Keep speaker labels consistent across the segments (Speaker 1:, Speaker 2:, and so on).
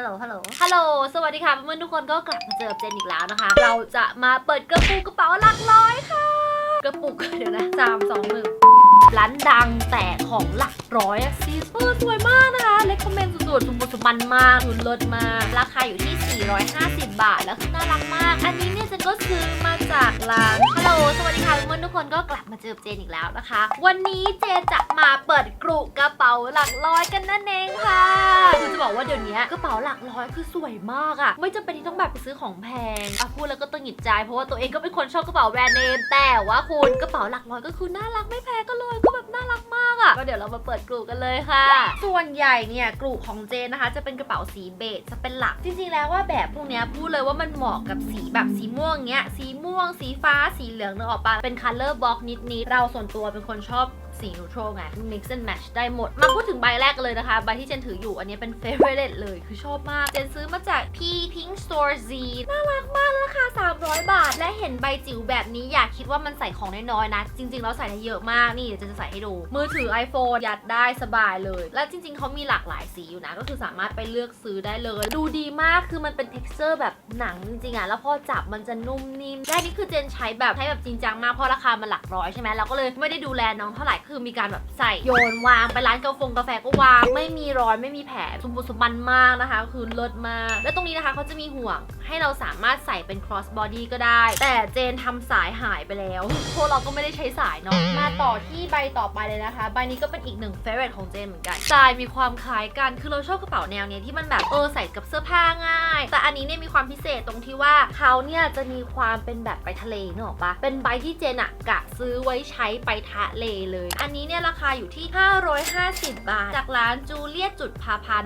Speaker 1: ฮัลโหล ฮัลโหล ฮัลโหล สวัสดีค่ะเพื่อนๆทุกคนก็กลับมาเจอเจนอีกแล้วนะคะ เราจะมาเปิดกระปุกกระเป๋าหลักร้อยค่ะ กระปุกเดี๋ยวนะสามสองหนึ่งร้านดังแต่ของหลักร้อยอะซีเออสวยมากนะคะ เล็กคอมเมนต์สุดๆสมบูรณ์สมบันมากคุณเลิศมาก ราคาอยู่ที่ 450 บาท แล้วคือน่ารักมาก อันนี้เนี่ยเจนก็ซื้อมาจากร้านฮัลโหลสวัสดีค่ะเพื่อนทุกคนก็กลับมาเจอกับเจนอีกแล้วนะคะ วันนี้เจนจะมาเปิดกรุกระเป๋าหลักร้อยกันนั่นเองค่ะคือจะบอกว่าเดี๋ยวนี้กระเป๋าหลักร้อยคือสวยมากอะไม่จำเป็นที่ต้องแบบไปซื้อของแพงอะพูดแล้วก็ต้องหงิดใจเพราะว่าตัวเองก็เป็นคนชอบกระเป๋าแบรนด์เนมแต่ว่าคุณกระเป๋าหลักร้อยก็คือน่ารักไม่แพงก็เลยก็แบบน่ารัก อะก็เดี๋ยวเรามาเปิดกลุ่มกันเลยค่ะ ส่วนใหญ่เนี่ยกลุ่มของเจนนะคะ จะเป็นกระเป๋าสีเบจจะเป็นหลัก จริงๆแล้วว่าแบบพวกเนี้ยพูดเลยว่ามันเหมาะกับสีแบบสีม่วงเงี้ย สีม่วง สีฟ้า สีเหลืองนึกออกปะเป็นคัลเลอร์บล็อกนิดๆเราส่วนตัวเป็นคนชอบ สีนูโตรไง mix and match ได้หมด มาพูดถึงใบแรกกันเลยนะคะ ใบที่เจนถืออยู่อันนี้เป็น favorite เลย คือชอบมาก เจนซื้อมาจาก P Pink Store Z น่ารักมากเลยราคา 300 บาท และเห็นใบจิ๋วแบบนี้อย่าคิดว่ามันใส่ของน้อยๆนะ จริงๆแล้วใส่ได้เยอะมาก นี่เดี๋ยวเจนจะใส่ให้ดู มือถือ iPhone ยัดได้สบายเลย และจริงๆเขามีหลากหลายสีอยู่นะ ก็คือสามารถไปเลือกซื้อได้เลย ดูดีมากคือมันเป็น texture แบบหนังจริงๆอะแล้วพอจับมันจะนุ่มนิ่มและอันนี่คือเจนใช้แบบใช้แบบจริงจังมากเพราะราคามันหลักร้อยใช่ไหมเราก็เลยไม่ได้ดูแลน้องเท่าไหร่คือมีการแบบใส่โยนวางไปร้านกาแฟกาแฟก็วางไม่มีรอยไม่มีแผลสมบูรณ์สมบันมากนะคะ คือเลิศมาก และตรงนี้นะคะเขาจะมีห่วงให้เราสามารถใส่เป็น cross body ก็ได้ แต่เจนทำสายหายไปแล้วพราะเราก็ไม่ได้ใช้สายเนาะมาต่อที่ใบต่อไปเลยนะคะ ใบนี้ก็เป็นอีกหนึ่ง favorite ของเจนเหมือนกันสายมีความคล้ายกันคือเราชอบกระเป๋าแนวเนี้ยที่มันแบบเออใส่กับเสื้อผ้าง่าย แต่อันนี้เนี่ยมีความพิเศษตรงที่ว่าเขาเนี่ยจะมีความเป็นแบบไปทะเลนึกออกปะเป็นใบที่เจนอะกะซื้อไว้ใช้ไปทะเลเลยอันนี้เนี่ยราคาอยู่ที่ 550 บาท จากร้านจูเลียจุดพาพาน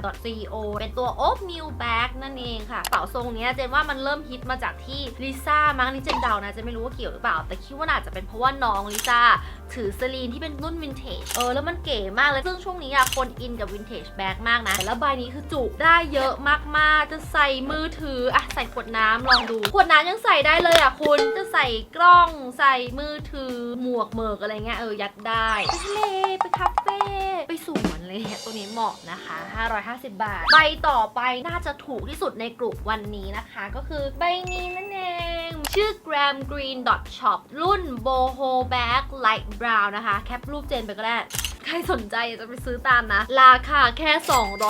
Speaker 1: .co เป็นตัว Old New Bag นั่นเองค่ะกระเป๋าทรงเนี้ยเจนว่ามันเริ่มฮิตมาจากที่ลิซ่ามั้งนี่เจนเดานะเจนไม่รู้ว่าเกี่ยวหรือเปล่า แต่คิดว่าน่าจะเป็นเพราะว่าน้องลิซ่าถือสลีนที่เป็นรุ่นวินเทจเออแล้วมันเก๋มากเลยซึ่งช่วงนี้อะคนอินกับวินเทจแบ็กมากนะแต่ละใบนี้คือจุได้เยอะมากๆ จะใส่มือถืออะใส่ขวดน้ำลองดูขวดน้ำยังใส่ได้เลยอะคุณจะใส่กล้องใส่มือถือหมวกเหมิกอะไรเงี้ยเออยัดได้ไปทะเลไปคาเฟ่ไปสวนเลยตัวนี้เหมาะนะคะ 550 บาท ใบต่อไปน่าจะถูกที่สุดในกลุ่มวันนี้นะคะ ก็คือใบนี้นั่นเอง ชื่อ Gram Green Dot Shop รุ่น Boho Bag Light Brown นะคะ แคปรูปเจนไปก็ได้ ใครสนใจอยากจะไปซื้อตามนะ ราคาแค่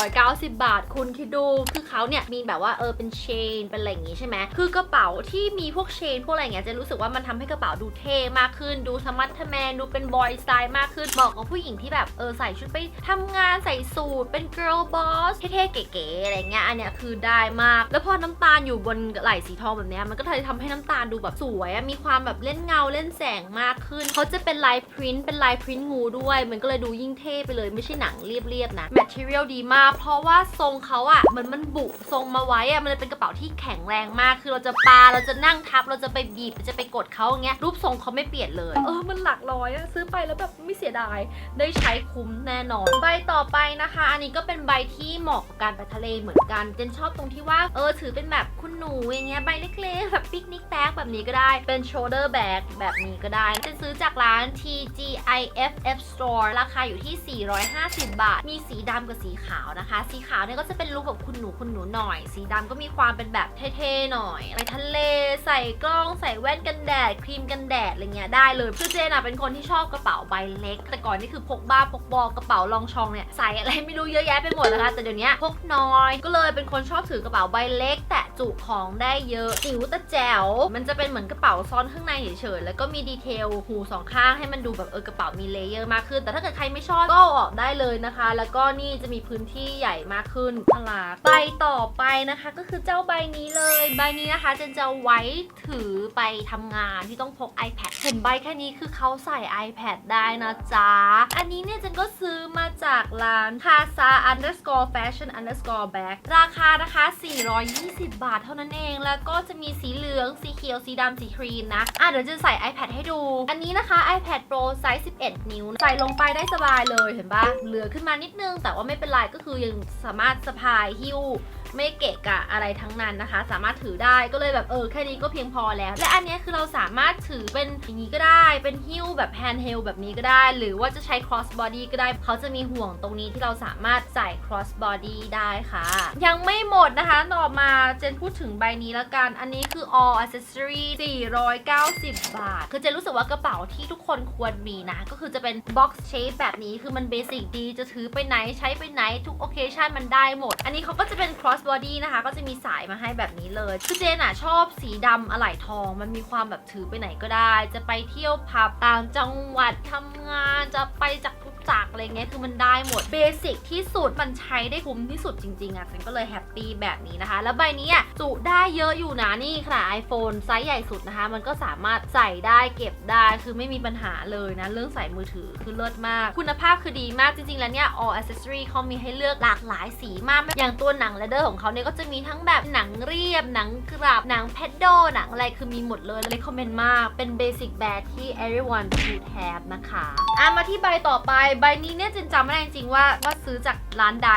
Speaker 1: 290 บาท คุณคิดดู คือเขาเนี่ยมีแบบว่าเออเป็นเชนเป็นอะไรอย่างงี้ใช่ไหม คือกระเป๋าที่มีพวกเชนพวกอะไรอย่างเงี้ยจะรู้สึกว่ามันทำให้กระเป๋าดูเท่มากขึ้น ดูธรรมะทแมนดูเป็นบอยสไตล์มากขึ้นเหมาะกับผู้หญิงที่แบบเออใส่ชุดไปทำงานใส่สูทเป็น girl boss เท่ๆเก๋ๆอะไรเงี้ยอันเนี้ยคือได้มาก แล้วพอน้ำตาลอยู่บนไหล่สีทองแบบเนี้ยมันก็เลยทำให้น้ำตาลดูแบบสวยมีความแบบเล่นเงาเล่นแสงมากขึ้นเขาจะเป็นลายพรินต์เป็นลายพรินต์งูด้วยมันก็เลยดูยิ่งเท่ไปเลยไม่ใช่หนังเรียบๆนะ material ดีมาก เพราะว่าทรงเขาอะเหมือนมันบุทรงมาไว้อะมันเลยเป็นกระเป๋าที่แข็งแรงมาก คือเราจะปาเราจะนั่งทับเราจะไปบีบจะไปกดเขาอย่างเงี้ยรูปทรงเขาไม่เปลี่ยนเลย เออมันหลักร้อยอะซื้อไปแล้วแบบไม่เสียดาย ได้ใช้คุ้มแน่นอน ใบต่อไปนะคะ อันนี้ก็เป็นใบที่เหมาะกับการไปทะเลเหมือนกันเจนชอบตรงที่ว่าเออถือเป็นแบบคุณหนูอย่างเงี้ยใบเล็กๆแบบปิกนิกแบกแบบนี้ก็ได้เป็น shoulder bag แบบนี้ก็ได้เจนซื้อจากร้าน TGIFF Store ราคาอยู่ที่ 450 บาท มีสีดำกับสีขาวนะคะ สีขาวเนี่ยก็จะเป็นลุคแบบคุณหนูคุณหนูหน่อย สีดำก็มีความเป็นแบบเท่ๆหน่อย ไปทะเลใส่กล้องใส่แว่นกันแดดครีมกันแดดอะไรเงี้ยได้เลยคือเจนอะเป็นคนที่ชอบกระเป๋าใบเล็ก แต่ก่อนนี่คือพกบ้าพกบอกกระเป๋าลองชองเนี่ยใส่อะไรไม่รู้เยอะแยะไปหมดนะคะแต่เดี๋ยวนี้พกน้อย ก็เลยเป็นคนชอบถือกระเป๋าใบเล็ก แต่จุของได้เยอะจิ๋วต่แจ๋วมันจะเป็นเหมือนกระเป๋าซ้อนข้างในเฉยๆแล้วก็มีดีเทลหูสองข้างให้มันดูแบบเออกระเป๋ามีเลเยอร์มากขึ้นแต่ถ้าเกิดใครไม่ชอบก็เอาออกได้เลยนะคะ แล้วก็นี่จะมีพื้นที่ใหญ่มากขึ้นน่ารักใบต่อไปนะคะก็คือเจ้าใบนี้เลย ใบนี้นะคะเจนจะไว้ถือไปทำงานที่ต้องพก iPad เห็นใบแค่นี้คือเขาใส่ iPad ได้นะจ๊ะ อันนี้เนี่ยเจนก็ซื้อมาจากร้าน Casa underscore fashion underscore bag ราคานะคะ 420 บาทเท่านั้นเอง แล้วก็จะมีสีเหลือง สีเขียว สีดำสีครีมนะ อะเดี๋ยวจะใส่ iPad ให้ดู อันนี้นะคะ iPad Pro ไซส์ 11 นิ้ว ใส่ลงไปได้สบายเลยเห็นปะเหลือขึ้นมานิดนึง แต่ว่าไม่เป็นไรก็คือยังสามารถสะพายหิ้ว ไม่เกะกะอะไรทั้งนั้นนะคะ สามารถถือได้ก็เลยแบบเออแค่นี้ก็เพียงพอแล้ว และอันนี้คือเราสามารถถือเป็นอย่างนี้ก็ได้เป็นหิ้วแบบแฮนด์เฮลแบบนี้ก็ได้ หรือว่าจะใช้ cross body ก็ได้เขาจะมีห่วงตรงนี้ที่เราสามารถใส่ cross body ได้ค่ะ ยังไม่หมดนะคะต่อมาเจนพูดถึงใบนี้และกัน อันนี้คือ all accessory 490 บาท คือเจนรู้สึกว่ากระเป๋าที่ทุกคนควรมีนะ ก็คือจะเป็น box shape แบบนี้คือมันเบสิกดีจะถือไปไหนใช้ไปไหนทุก occasion มันได้หมด อันนี้เขาก็จะเป็น cross บอดี้นะคะ ก็จะมีสายมาให้แบบนี้เลย คือเจนอะชอบสีดำอะไหล่ทอง มันมีความแบบถือไปไหนก็ได้ จะไปเที่ยวผับต่างจังหวัดทำงาน จะไปจาก จักรอะไรเงี้ยคือมันได้หมดเบสิกที่สุดมันใช้ได้คุ้มที่สุดจริงๆอะฉันก็เลยแฮปปี้แบบนี้นะคะ แล้วใบนี้อะจุได้เยอะอยู่นะนี่ขนาด iPhone ไซส์ใหญ่สุดนะคะ มันก็สามารถใส่ได้เก็บได้คือไม่มีปัญหาเลยนะ เรื่องใส่มือถือคือเลิศมาก คุณภาพคือดีมากจริงๆ แล้วเนี่ย all accessory เขามีให้เลือกหลากหลายสีมากอย่างตัวหนัง leather ของเขาเนี่ยก็จะมีทั้งแบบหนังเรียบหนังกราบหนัง pedal หนังอะไรคือมีหมดเลยเลยคอมเมนต์มากเป็น basic bag ที่ everyone should have นะคะอะมาที่ใบต่อไปใบนี้เนี่ยจินจำไม่ได้จริงๆว่าว่าซื้อจากร้านใด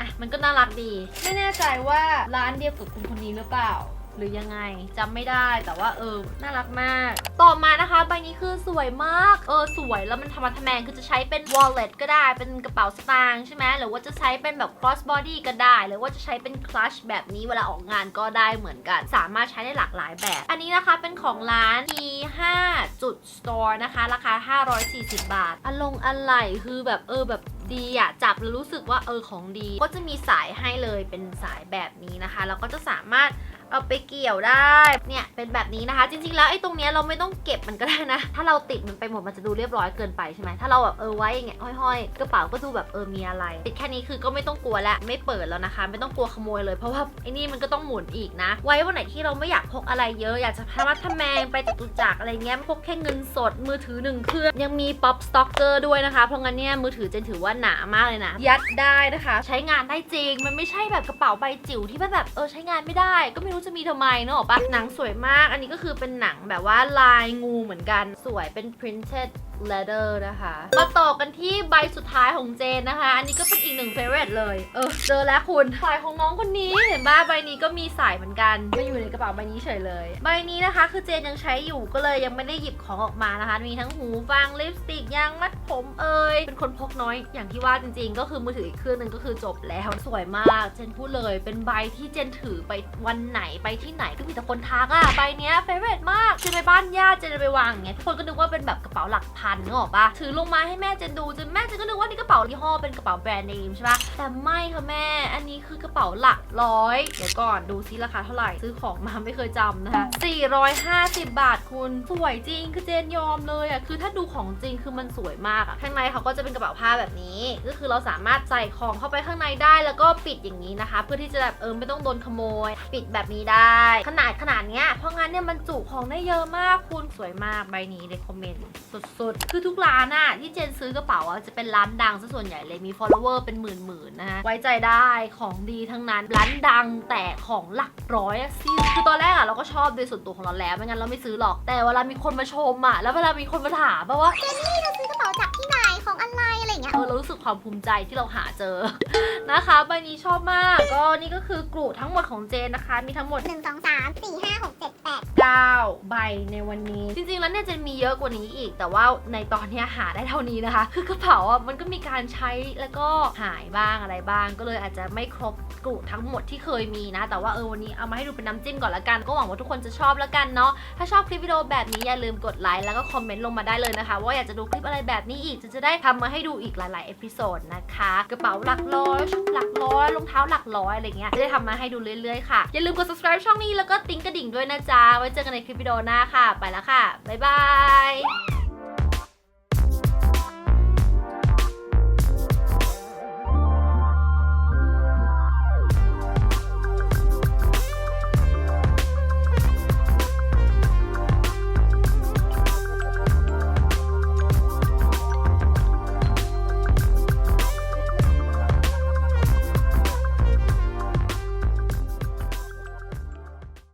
Speaker 1: อะ มันก็น่ารักดี ไม่แน่ใจว่าร้านเดียวกับคุณคนนี้หรือเปล่า หรือยังไงจำไม่ได้แต่ว่าเออ น่ารักมาก ต่อมานะคะใบนี้คือสวยมากเออสวยแล้วมันธรรมะทแมงคือจะใช้เป็น wallet ก็ได้เป็นกระเป๋าสตางค์ใช่ไหมหรือว่าจะใช้เป็นแบบ cross body ก็ได้ หรือว่าจะใช้เป็น clutch แบบนี้เวลาออกงานก็ได้เหมือนกัน สามารถใช้ได้หลากหลายแบบ อันนี้นะคะเป็นของร้าน T5 จุด store นะคะราคา 540 บาทอลงอะไรคือแบบเออแบบดีอะจับแล้วรู้สึกว่าเออของดี ก็จะมีสายให้เลยเป็นสายแบบนี้นะคะ แล้วก็จะสามารถ เอาไปเกี่ยวได้ เนี่ยเป็นแบบนี้นะคะ จริงๆ แล้วไอ้ตรงเนี้ยเราไม่ต้องเก็บมันก็ได้นะ ถ้าเราติดมันไปหมดมันจะดูเรียบร้อยเกินไปใช่ไหมถ้าเราแบบเออไว้อย่างเงี้ยห้อยๆ กระเป๋าก็ดูแบบเออมีอะไร ติดแค่นี้คือก็ไม่ต้องกลัวแล้วไม่เปิดแล้วนะคะ ไม่ต้องกลัวขโมยเลยเพราะว่าไอ้นี่มันก็ต้องหมุนอีกนะ ไว้วันไหนที่เราไม่อยากพกอะไรเยอะอยากจะพามาทแมงไปจตุจักรอะไรเงี้ยพกแค่เงินสดมือถือหนึ่งเครื่องยังมี pop stalker ด้วยนะคะเพราะงั้นเนี่ยมือถือเจนถือว่าหนามากเลยนะ ยัดได้นะคะ ใช้งานได้จริงมันไม่ใช่แบบกระเป๋าใบจิ๋วที่แบบเออใช้งานไม่ได้ก็ไม่รู้จะมีทำไมเนอะปะหนังสวยมาก อันนี้ก็คือเป็นหนังแบบว่าลายงูเหมือนกัน สวยเป็น printed leather นะคะ มาต่อกันที่ใบสุดท้ายของเจนนะคะ อันนี้ก็เป็นอีกหนึ่ง favorite เลย เออ เจอแล้วคุณสายของน้องคนนี้ เห็นป่ะใบนี้ก็มีสายเหมือนกันมาอยู่ในกระเป๋าใบนี้เฉยเลย ใบนี้นะคะ คือเจนยังใช้อยู่ก็เลยยังไม่ได้หยิบของออกมานะคะ มีทั้งหูฟังลิปสติกยางมัดผมเอ่ยเป็นคนพกน้อยอย่างที่ว่าจริง ๆ ก็คือมือถืออีกเครื่องหนึงก็คือจบแล้วสวยมาก เจนพูดเลย เป็นใบที่เจนถือไปวันไหนไปที่ไหนก็มีแต่คนทักอะใบเนี้ย favorite มากเจนไปบ้านญาติเจนไปวางอย่างเงี้ยทุกคนก็นึกว่าเป็นแบบกระเป๋าหลักพันนึกออกปะถือลงมาให้แม่เจนดูจนแม่เจนก็นึกว่านี่กระเป๋ายี่ห้อเป็นกระเป๋าแบรนด์เนมใช่ปะแต่ไม่ค่ะแม่ อันนี้คือกระเป๋าหลักร้อยเดี๋ยวก่อนดูซิราคาเท่าไหร่ซื้อของมาไม่เคยจำนะคะ450 บาทคุณสวยจริงคือเจนยอมเลยอะคือถ้าดูของจริงคือมันสวยมากอะข้างในเขาก็จะเป็นกระเป๋าผ้าแบบนี้ ก็คือเราสามารถใส่ของเข้าไปข้างในได้แล้วก็ปิดอย่างนี้นะคะ เพื่อที่จะแบบเออไม่ต้องโดนขโมย ปิดแบบนี้ได้ ขนาดขนาดเนี้ยเพราะงั้นเนี่ยมันจุของได้เยอะมากคุณสวยมากใบนี้ในคอมเมนต์สุดคือทุกร้านอะที่เจนซื้อกระเป๋าอะจะเป็นร้านดังซะส่วนใหญ่เลยมี follower เป็นหมื่นๆนะฮะไว้ใจได้ของดีทั้งนั้นร้านดังแต่ของหลักร้อยอะซิคือตอนแรกอะเราก็ชอบโดยส่วนตัวของเราแล้วไม่งั้นเราไม่ซื้อหรอกแต่เวลามีคนมาชมอะแล้วเวลามีคนมาถามแบบว่า
Speaker 2: ซื้อกระเป๋าจากที่ไหน องอะไรอะไรอย่างเงี้ย
Speaker 1: เออเรารู้สึกความภูมิใจที่เราหาเจอ นะคะใบนี้ชอบมาก ก็นี่ก็คือกลุ่ทั้งหมดของเจนนะคะ มีทั้งหมด
Speaker 2: หนึ่งสองสามสี่ห้าหกเจ็ดแปด
Speaker 1: 9 ใบในวันนี้ จริงๆ แล้วเนี่ยเจนมีเยอะกว่านี้อีก แต่ว่าในตอนเนี้ยหาได้เท่านี้นะคะ คือกระเป๋าอะมันก็มีการใช้แล้วก็หายบ้างอะไรบ้าง ก็เลยอาจจะไม่ครบกลุ่ทั้งหมดที่เคยมีนะ แต่ว่าเออวันนี้เอามาให้ดูเป็นน้ำจิ้มก่อนละกัน ก็หวังว่าทุกคนจะชอบละกันเนาะ ถ้าชอบคลิปวิดีโอแบบนี้อย่าลืมกดไลค์แล้วก็คอมเมนต์ลงมาได้เลยนะคะ ว่าอยากจะดูคลิปอะไรแบบนี้อีกจะจะได้ทำมาให้ดูอีกหลายๆเอพิโซดนะคะกระเป๋าหลักร้อยชุดหลักร้อยรองเท้าหลักร้อยอะไรเงี้ยจะได้ทำมาให้ดูเรื่อยๆค่ะ อย่าลืมกด subscribe ช่องนี้แล้วก็ติ๊งกระดิ่งด้วยนะจ๊ะไว้เจอกันในคลิปวิดีโอหน้าค่ะ ไปแล้วค่ะบ๊ายบาย